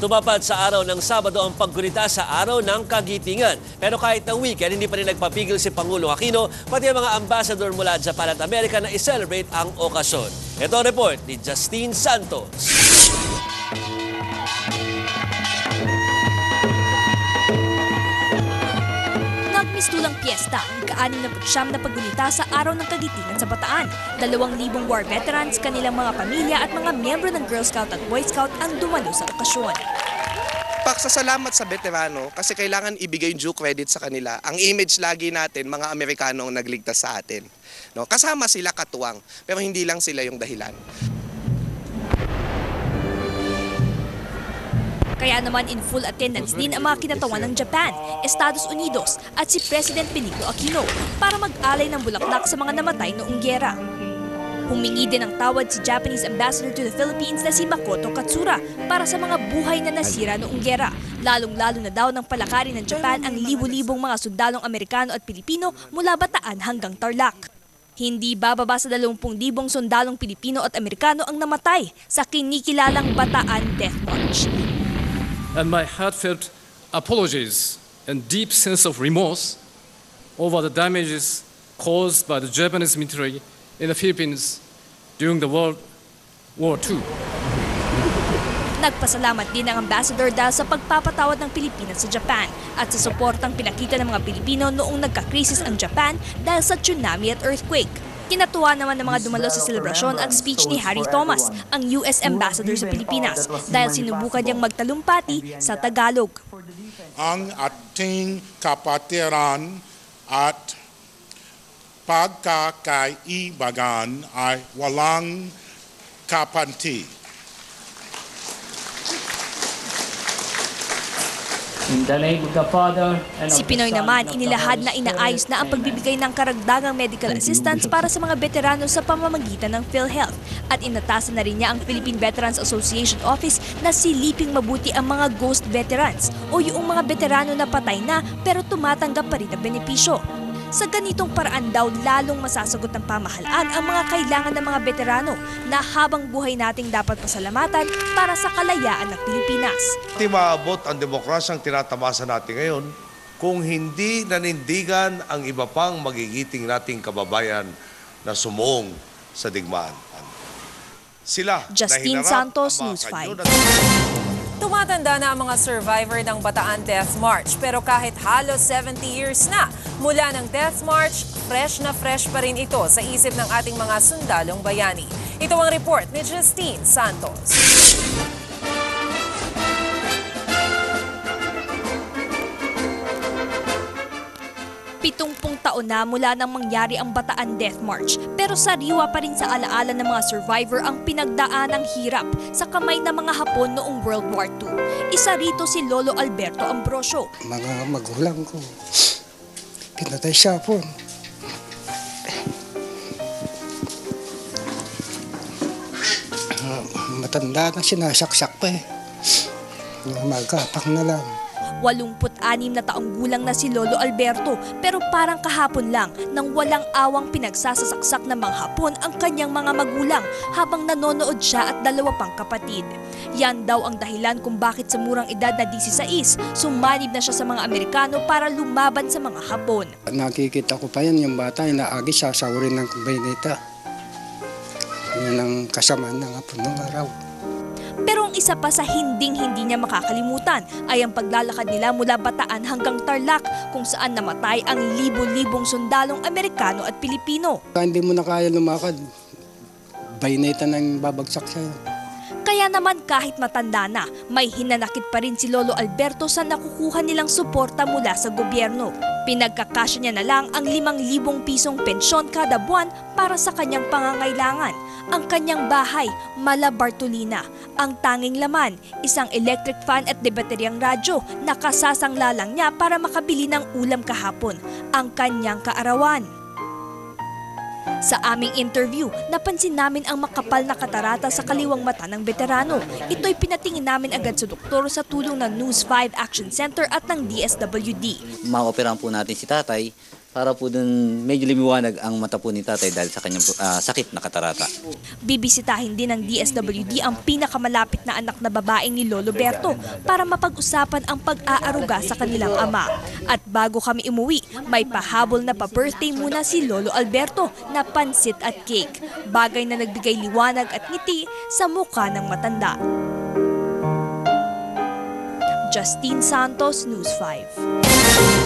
Tumapad sa araw ng Sabado ang paggunita sa araw ng kagitingan. Pero kahit na weekend, hindi pa rin nagpapigil si Pangulong Aquino, pati ang mga ambassador mula Japan at Amerika na i-celebrate ang okasyon. Ito ang report ni Justine Santos. Nagmistulang piyesta ang ika-anim na putsyam na paggunita sa Araw ng Kagitingan sa Bataan. Dalawang libong war veterans, kanilang mga pamilya at mga miyembro ng Girl Scout at Boy Scout ang dumalo sa okasyon. Paksasalamat sa veterano kasi kailangan ibigay due credit sa kanila. Ang image lagi natin, mga Amerikano ang nagligtas sa atin. No? Kasama sila katuwang, pero hindi lang sila yung dahilan. Kaya naman in full attendance din ang mga kinatawan ng Japan, Estados Unidos at si President Benigno Aquino para mag-alay ng bulaklak sa mga namatay noong gyera. Humingi din ng tawad si Japanese Ambassador to the Philippines na si Makoto Katsura para sa mga buhay na nasira noong gyera. Lalong-lalo na daw ng palakarin ng Japan ang libu-libong mga sundalong Amerikano at Pilipino mula Bataan hanggang Tarlac. Hindi bababa sa 20,000 sundalong Pilipino at Amerikano ang namatay sa kinikilalang Bataan Death March. And my heartfelt apologies and deep sense of remorse over the damages caused by the Japanese military in the Philippines during the World War II. Nagpasalamat din ang ambassador dahil sa pagpapatawad ng Pilipinas sa Japan at sa suportang pinakita ng mga Pilipino noong nagka-crisis ang Japan dahil sa tsunami at earthquake. Kinatuwa naman ng mga dumalo sa selebrasyon ang speech ni Harry Thomas, ang US Ambassador sa Pilipinas, dahil sinubukan niyang magtalumpati sa Tagalog. ang ating kapatiran at pagkakaibagan ay walang kapanti. In the name of the Father, and of Si Pinoy naman inilahad na inaayos na ang pagbibigay ng karagdagang medical assistance para sa mga veterano sa pamamagitan ng PhilHealth. At inatasan na rin niya ang Philippine Veterans Association Office na siliping mabuti ang mga ghost veterans o yung mga veterano na patay na pero tumatanggap pa rin ng benepisyo. Sa ganitong paraan daw lalong masasagot ng pamahalaan ang mga kailangan ng mga veterano na habang buhay nating dapat pasalamatan para sa kalayaan ng Pilipinas. Hindi maabot ang demokrasyang tinatamasa natin ngayon kung hindi nanindigan ang iba pang magigiting nating kababayan na sumuong sa digmaan. Sila Justine Santos, News kanyo 5. Tumatanda na ang mga survivor ng Bataan Death March pero kahit halos 70 years na mula ng Death March, fresh na fresh pa rin ito sa isip ng ating mga sundalong bayani. Ito ang report ni Justine Santos. Taon na mula nang mangyari ang Bataan Death March pero sariwa pa rin sa alaala ng mga survivor ang pinagdaan ng hirap sa kamay ng mga Hapon noong World War II. Isa rito si Lolo Alberto Ambrosio. mga magulang ko. Pinatay siya po. Matanda na sinasaksak pa eh. Magapak na lang. 86 na taong gulang na si Lolo Alberto pero parang kahapon lang nang walang awang pinagsasasaksak ng mga Hapon ang kanyang mga magulang habang nanonood siya at dalawa pang kapatid. Yan daw ang dahilan kung bakit sa murang edad na 16, sumanib na siya sa mga Amerikano para lumaban sa mga Hapon. Nakikita ko pa yan, yung bata, inaagi sasawrin ng bayoneta. Yan ang kasamaan ng hapon ng araw. Ang isa pa sa hinding-hindi niya makakalimutan ay ang paglalakad nila mula Bataan hanggang Tarlac kung saan namatay ang libo-libong sundalong Amerikano at Pilipino. Hindi mo na kaya lumakad, bayoneta nang babagsak sa'yo. Kaya naman kahit matanda na, may hinanakit pa rin si Lolo Alberto sa nakukuha nilang suporta mula sa gobyerno. Pinagkakasya niya na lang ang 5,000 pisong pensyon kada buwan para sa kanyang pangangailangan. Ang kanyang bahay, Mala Bartolina. Ang tanging laman, isang electric fan at debateryang radyo na kasasangla niya para makabili ng ulam kahapon. Ang kanyang kaarawan. Sa aming interview, napansin namin ang makapal na katarata sa kaliwang mata ng veterano. Ito'y pinatingin namin agad sa doktor sa tulong ng News 5 Action Center at ng DSWD. maoperahan po natin si tatay para po dun medyo lumiwanag ang mata po ni tatay dahil sa kanyang ah, sakit na katarata. Bibisitahin din ng DSWD ang pinakamalapit na anak na babaeng ni Lolo Berto para mapag-usapan ang pag-aaruga sa kanilang ama. At bago kami umuwi, may pahabol na pa-birthday muna si Lolo Alberto na pansit at cake. Bagay na nagbigay liwanag at ngiti sa mukha ng matanda. Justine Santos, News 5.